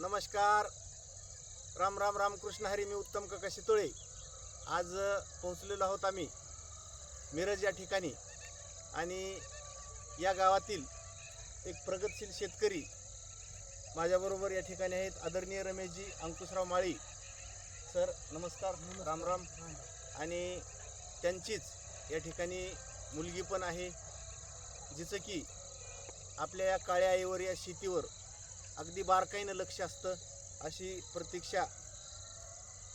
नमस्कार. राम राम रामकृष्ण हरी मी उत्तम ककाशी शितोळे. आज पोहोचलेलो आहोत आम्ही मिरज या ठिकाणी. आणि या गावातील एक प्रगतशील शेतकरी माझ्याबरोबर या ठिकाणी आहेत आदरणीय रमेशजी अंकुशराव माळी. सर नमस्कार. राम राम. आणि त्यांचीच या ठिकाणी मुलगी पण आहे. जिचं की आपल्या या काळ्या आईवर या शेतीवर अगदी बारकाईनं लक्ष असतं अशी प्रतीक्षा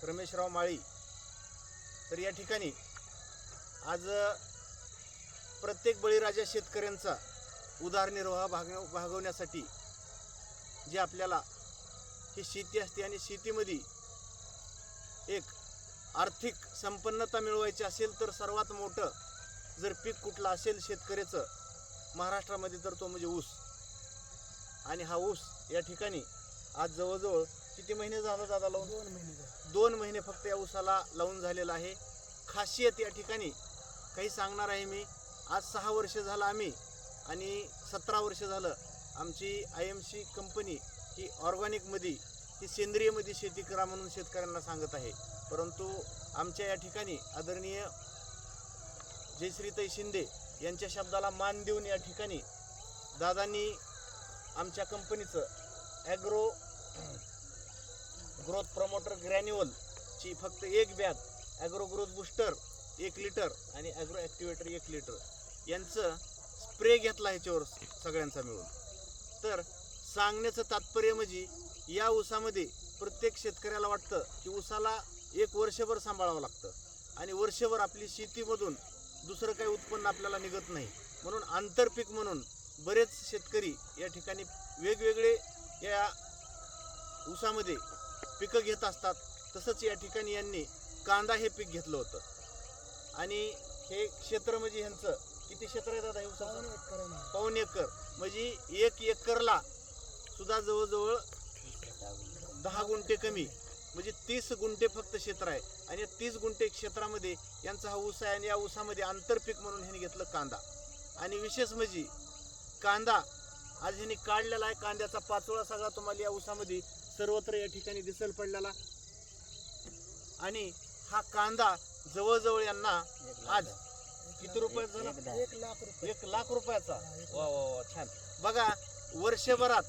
रमेशराव माळी. तर या ठिकाणी आज प्रत्येक बळीराजा शेतकऱ्यांचा उदारनिर्वाह भाग भागवण्यासाठी जे आपल्याला ही शेती असते आणि शेतीमध्ये एक आर्थिक संपन्नता मिळवायची असेल तर सर्वात मोठं जर पीक कुठलं असेल शेतकऱ्याचं महाराष्ट्रामध्ये तर तो म्हणजे ऊस. आणि हा ऊस या ठिकाणी आज जवळजवळ किती महिने झालं दादा लावून? दोन महिने. दोन महिने फक्त या ऊसाला लावून झालेला आहे. खासियत या ठिकाणी काही सांगणार आहे मी. आज सहा वर्ष झालं आम्ही आणि सतरा वर्ष झालं आमची आय एम सी कंपनी ही ऑर्गॅनिकमध्ये ही सेंद्रियमध्ये शेती करा म्हणून शेतकऱ्यांना सांगत आहे. परंतु आमच्या या ठिकाणी आदरणीय जयश्रीताई शिंदे यांच्या शब्दाला मान देऊन या ठिकाणी दादांनी आमच्या कंपनीचं ॲग्रो ग्रोथ प्रमोटर ग्रॅन्युअलची फक्त एक बॅग ॲग्रो ग्रोथ बुस्टर एक लिटर आणि ॲग्रो ॲक्टिवेटर एक लिटर यांचं स्प्रे घेतला ह्याच्यावर सगळ्यांचा मिळून. तर सांगण्याचं तात्पर्य म्हणजे या ऊसामध्ये प्रत्येक शेतकऱ्याला वाटतं की ऊसाला एक वर्षभर सांभाळावं लागतं आणि वर्षभर आपली शेतीमधून दुसरं काही उत्पन्न आपल्याला निघत नाही. म्हणून आंतरपीक म्हणून बरेच शेतकरी या ठिकाणी वेगवेगळे या ऊसामध्ये पिकं घेत असतात. तसंच या ठिकाणी यांनी कांदा हे पीक घेतलं होतं. आणि हे क्षेत्र म्हणजे ह्यांचं किती क्षेत्र आहे दादा हे ऊसाचं. पाऊन एकर. म्हणजे एक एकरला सुद्धा जवळजवळ दहा गुंठे कमी. म्हणजे तीस गुंठे फक्त क्षेत्र आहे. आणि या तीस गुंठे क्षेत्रामध्ये यांचा हा ऊस आहे आणि या ऊसामध्ये आंतरपीक म्हणून ह्यांनी घेतलं कांदा. आणि विशेष म्हणजे कांदा आज ह्यांनी काढलेला आहे कांद्याचा पाचोळा सगळा तुम्हाला या ऊसामध्ये सर्वत्र या ठिकाणी दिसल पडलेला. आणि हा कांदा जवळजवळ यांना आज किती रुपयाचा झाला? एक लाख रुपये. एक लाख रुपयाचा. वा वा वा छान. बघा वर्षभरात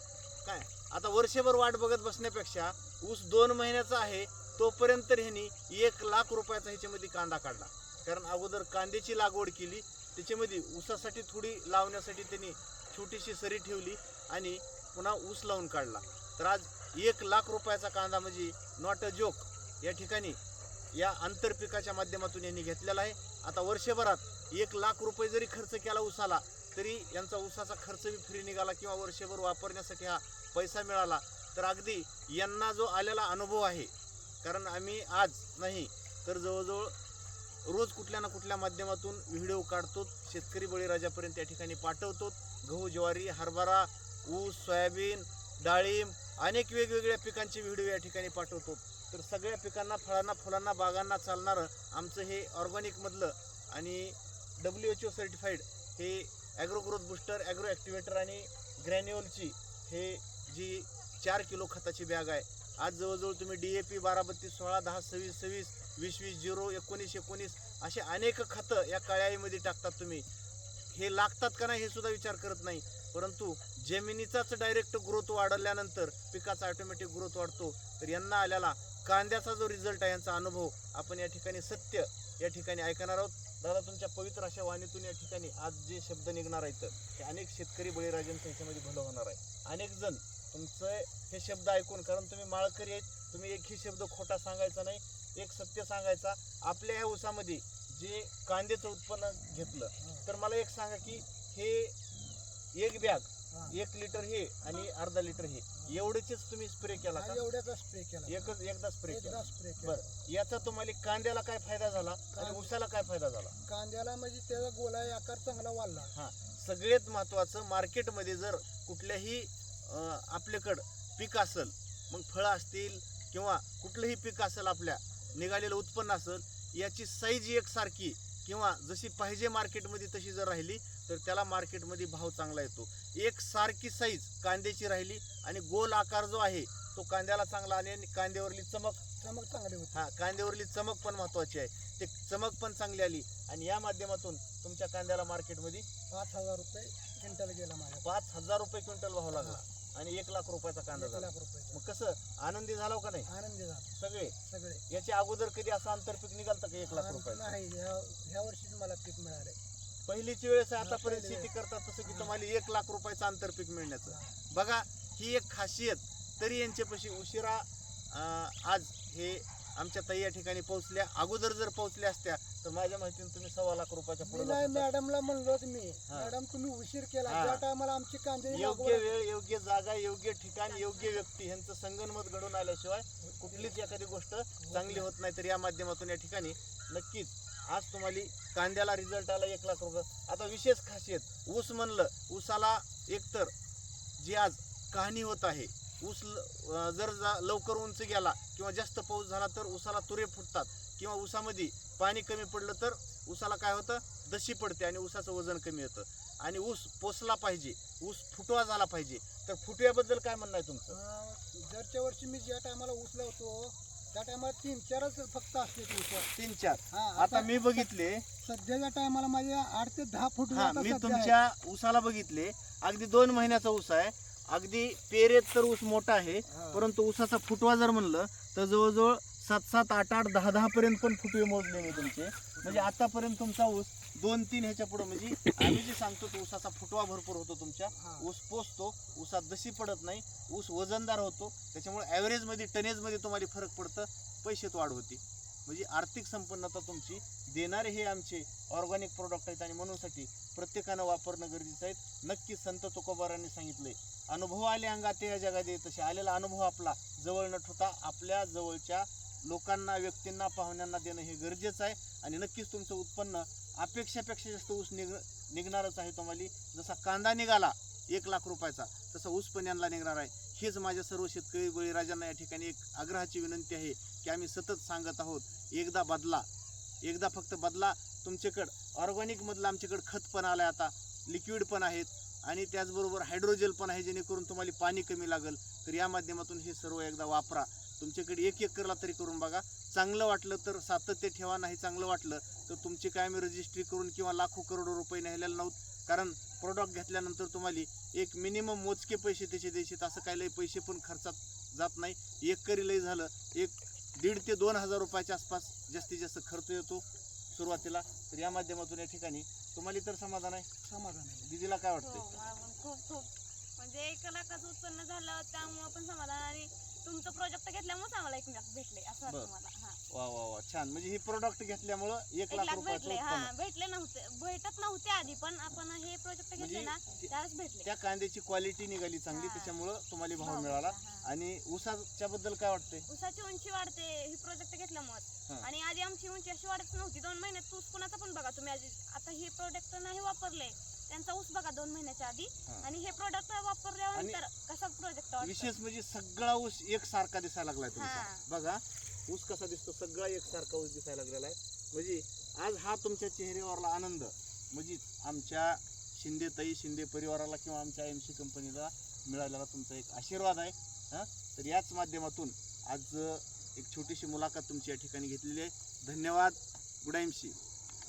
काय? आता वर्षभर वाट बघत बसण्यापेक्षा ऊस दोन महिन्याचा आहे तोपर्यंत ह्यांनी एक लाख रुपयाचा ह्याच्यामध्ये कांदा काढला. कारण अगोदर कांद्याची लागवड केली त्याच्यामध्ये ऊसासाठी थोडी लावण्यासाठी त्यांनी छोटीशी सरी ठेवली आणि पुन्हा ऊस लावून काढला. तर आज एक लाख रुपयाचा कांदा म्हणजे नॉट अ जोक या ठिकाणी या आंतरपिकाच्या माध्यमातून यांनी घेतलेला आहे. आता वर्षभरात एक लाख रुपये जरी खर्च केला ऊसाला तरी यांचा ऊसाचा खर्च बी फ्री निघाला किंवा वर्षभर वापरण्यासाठी हा पैसा मिळाला. तर अगदी यांना जो आलेला अनुभव आहे कारण आम्ही आज नाही तर जवळजवळ रोज कुठल्या ना कुठल्या माध्यमातून व्हिडिओ काढतो शेतकरी बळीराजापर्यंत या ठिकाणी पाठवतो गहू ज्वारी हरभरा ऊस सोयाबीन डाळिंब अनेक वेगवेगळ्या पिकांचे व्हिडिओ या ठिकाणी पाठवतो. तर सगळ्या पिकांना फळांना फुलांना बागांना चालणारं आमचं हे ऑर्गॅनिकमधलं आणि डब्ल्यू एच ओ सर्टिफाईड हे agro growth booster agro activator आणि ग्रॅन्युअलची हे जी चार किलो खताची बॅग आहे. आज जवळजवळ तुम्ही डी ए पी बारा बत्तीस सोळा दहा सव्वीस सव्वीस वीस वीस झिरो एकोणीस एकोणीस असे अनेक खतं या काळ्याईमध्ये टाकतात तुम्ही. हे लागतात का नाही हे सुद्धा विचार करत नाही. परंतु जमिनीचाच डायरेक्ट ग्रोथ वाढवल्यानंतर पिकाचा ऑटोमॅटिक ग्रोथ वाढतो. तर यांना आलेला कांद्याचा जो रिझल्ट आहे यांचा अनुभव आपण या ठिकाणी सत्य या ठिकाणी ऐकणार आहोत. दादा तुमच्या पवित्र अशा वाणीतून या ठिकाणी आज जे शब्द निघणार आहेत ते अनेक शेतकरी बळीराजांचं ह्याच्यामध्ये भलं होणार आहे. अनेक जण तुमचं हे शब्द ऐकून कारण तुम्ही माळकरी आहेत तुम्ही एकही शब्द खोटा सांगायचा नाही एक सत्य सांगायचा. आपल्या ह्या ऊसामध्ये जे कांद्याचं उत्पन्न घेतलं तर मला एक सांगा की हे एक बॅग. एक लिटर हे आणि अर्धा लिटर हे एवढेच तुम्ही स्प्रे केला का? एवढ्याचा स्प्रे केला. एकच एकदा स्प्रे केला. स्प्रे केला. बरं. याचा तुम्हाला कांद्याला काय फायदा झाला आणि ऊसाला काय फायदा झाला? कांद्याला म्हणजे त्याचा गोलाई आकार चांगला वाढला. हा. सगळ्यात महत्वाचं मार्केटमध्ये जर कुठल्याही आपल्याकडं पीक असेल मग फळं असतील किंवा कुठलंही पीक असेल आपल्या निघालेलं उत्पन्न असेल याची साईज एकसारखी किंवा जशी पाहिजे मार्केटमध्ये तशी जर राहिली तर त्याला मार्केटमध्ये भाव चांगला येतो. एक सारखी साईज कांद्याची राहिली आणि गोल आकार जो आहे तो कांद्याला चांगला आणि आणि कांद्यावरली चमक. चमक चांगली होती. हा कांद्यावरली चमक पण महत्वाची आहे. ते चमक पण चांगली आली आणि या माध्यमातून तुमच्या कांद्याला मार्केटमध्ये पाच हजार रुपये क्विंटल गेला माझ्या पाच हजार रुपये क्विंटल भाव लागला. आणि एक लाख रुपयाचा कांदा एक झाला. लाख रुपये मग कसं आनंदी झाला का नाही? आनंदी झाला. सगळे? सगळे. याच्या अगोदर कधी असं आंतरपीक निघालतं का एक लाख आनंद रुपयाचं? नाही ह्या ह्या वर्षीच मला पीक मिळाले पहिलीची वेळेस आतापर्यंत पहिली. शेती. करतात तसं की तुम्हाला एक लाख रुपयाचं आंतरपीक मिळण्याचं. बघा ही एक खासियत. तरी यांच्यापाशी उशिरा अं, आज हे आमच्या ताई या ठिकाणी पोहोचल्या अगोदर जर पोहोचल्या असत्या तर माझ्या माहितीने तुम्ही सव्वा लाख रुपयाच्या मी पुढे नाही होता. मॅडमला म्हणलोच मी हा. मॅडम तुम्ही उशीर केला हा. ज्या टायमाला आमची कांदे योग्य वेळ योग्य जागा योग्य ठिकाण योग्य व्यक्ती यांचं संगनमत घडून आल्याशिवाय कुठलीच एखादी गोष्ट चांगली होत नाही तर या माध्यमातून या ठिकाणी नक्कीच आज तुम्हाला कांद्याला रिझल्ट आला एक लाख रुपये आता विशेष खासियत ऊस म्हणलं ऊसाला एकतर जी आज कहाणी होत आहे ऊस जर जा- लवकर उंच गेला किंवा जास्त पाऊस झाला तर ऊसाला तुरे फुटतात किंवा ऊसामध्ये पाणी कमी पडलं तर ऊसाला काय होतं? दशी पडते आणि ऊसाचं वजन कमी येतं आणि ऊस पोचला पाहिजे ऊस फुटवा झाला पाहिजे तर फुटव्याबद्दल काय म्हणणं आहे तुमचं? अं, दरच्या वर्षी मी ज्या टायमाला ऊस लावतो त्या टायमाला तीन चारच फक्त असते ऊस. तीन चार. आता मी बघितले. सध्याच्या टायमाला माझे आठ ते दहा फूट मी तुमच्या ऊसाला बघितले. अगदी दोन महिन्याचा ऊस आहे. अगदी पेरेत तर ऊस मोठा आहे परंतु ऊसाचा फुटवा जर म्हणलं तर जवळजवळ सात सात आठ आठ दहा दहा पर्यंत पण फुटवे मोजले मी तुमचे. म्हणजे आतापर्यंत तुमचा ऊस दोन तीन ह्याच्या पुढे म्हणजे आम्ही जे सांगतो तो ऊसाचा फुटवा भरपूर होतो तुमच्या. ऊस पोचतो ऊसात दशी पडत नाही ऊस वजनदार होतो त्याच्यामुळे ॲव्हरेजमध्ये टनेजमध्ये तुम्हाला फरक पडतं पैशात वाढ होती. म्हणजे आर्थिक संपन्नता तुमची देणारे हे आमचे ऑर्गॅनिक प्रोडक्ट आहेत आणि म्हणूनसाठी प्रत्येकानं वापरणं गरजेचं आहे. नक्की संत तुकोबारांनी सांगितले अनुभव आले अंगात या जगात येत तसे आलेला अनुभव आपला जवळ न ठेवता आपल्या जवळच्या लोकांना व्यक्तींना पाहुण्यांना देणं हे गरजेचं आहे. आणि नक्कीच तुमचं उत्पन्न अपेक्षापेक्षा जास्त ऊस निघ निघणारच आहे तुम्हाला. जसा कांदा निघाला एक लाख रुपयाचा तसा ऊस पण यांना निघणार आहे. हेच माझ्या सर्व शेतकरी बळीराजांना या ठिकाणी एक आग्रहाची विनंती आहे की आम्ही सतत सांगत आहोत एकदा बदला. एकदा फक्त बदला तुमच्याकडं ऑर्गॅनिकमधलं आमच्याकडं खत पण आलं आता लिक्विड पण आहेत आणि त्याचबरोबर हायड्रोजेल पण आहे जेणेकरून तुम्हाला पाणी कमी लागेल. तर या माध्यमातून हे सर्व एकदा वापरा. तुमच्याकडे एक एकरला तरी करून बघा. चांगलं वाटलं तर सातत्य ठेवा नाही चांगलं वाटलं तर तुमची काय मी रजिस्ट्री करून किंवा लाखो करोडो रुपये न्यायला नव्हत कारण प्रोडक्ट घेतल्यानंतर तुम्हाला एक मिनिमम मोजके पैसे त्याचे द्यायचे असं काही लई पैसे पण खर्चात जात नाही. एक करी लई झालं एक दीड ते दोन हजार रुपयाच्या आसपास जास्तीत जास्त खर्च येतो सुरुवातीला. तर या माध्यमातून या ठिकाणी तुम्हाला तर समाधान आहे? समाधान आहे. दिदीला काय हो वाटतंय मला पण खूप खूप. म्हणजे एक लाखाचं उत्पन्न झालं त्यामुळं पण समाधान आणि तुमचं प्रोजेक्ट घेतल्यामुळेच आम्हाला एक लाख भेटले असं बरं. वाटतं मला. हा वा वा वा. छान. म्हणजे ही प्रोडक्ट घेतल्यामुळं एक एक लाख लाख रुपयाचं भेटले हा उत्पन्न भेटले नव्हते. भेटत नव्हते आधी पण आपण हे प्रोजेक्ट घेतले म्हणजे ना ते- त्यावेळेस भेटले. त्या कांद्याची क्वालिटी निघाली चांगली हा. त्याच्यामुळं तुम्हाला भाव भाव मिळाला. हा. आणि ऊसाच्या बद्दल काय वाटतंय? ऊसाची उंची वाढते हे प्रोजेक्ट घेतल्यामुळे. हा. आणि आधी आमची उंची अशी वाढत नव्हती दोन महिन्यात ऊस कुणाचा पण बघा तुम्ही आधी आता हे प्रोडक्ट नाही वापरले त्यांचा ऊस बघा दोन महिन्याच्या आधी. हा. आणि हे प्रोडक्ट वापरल्यानंतर कसा प्रोजेक्ट विशेष म्हणजे सगळा ऊस एक सारखा दिसायला लागलाय तुमचा. हा. बघा ऊस कसा दिसतो सगळा एकसारखा ऊस दिसायला लागलेला आहे. म्हणजे आज हा तुमच्या चेहऱ्यावरला आनंद. म्हणजे आमच्या शिंदे ताई शिंदे परिवाराला किंवा आमच्या एम सी कंपनीला मिळालेला तुमचा एक आशीर्वाद आहे. हां? तर याच माध्यमातून आज एक छोटीशी मुलाखत तुमची या ठिकाणी घेतलेली आहे. धन्यवाद. Good M C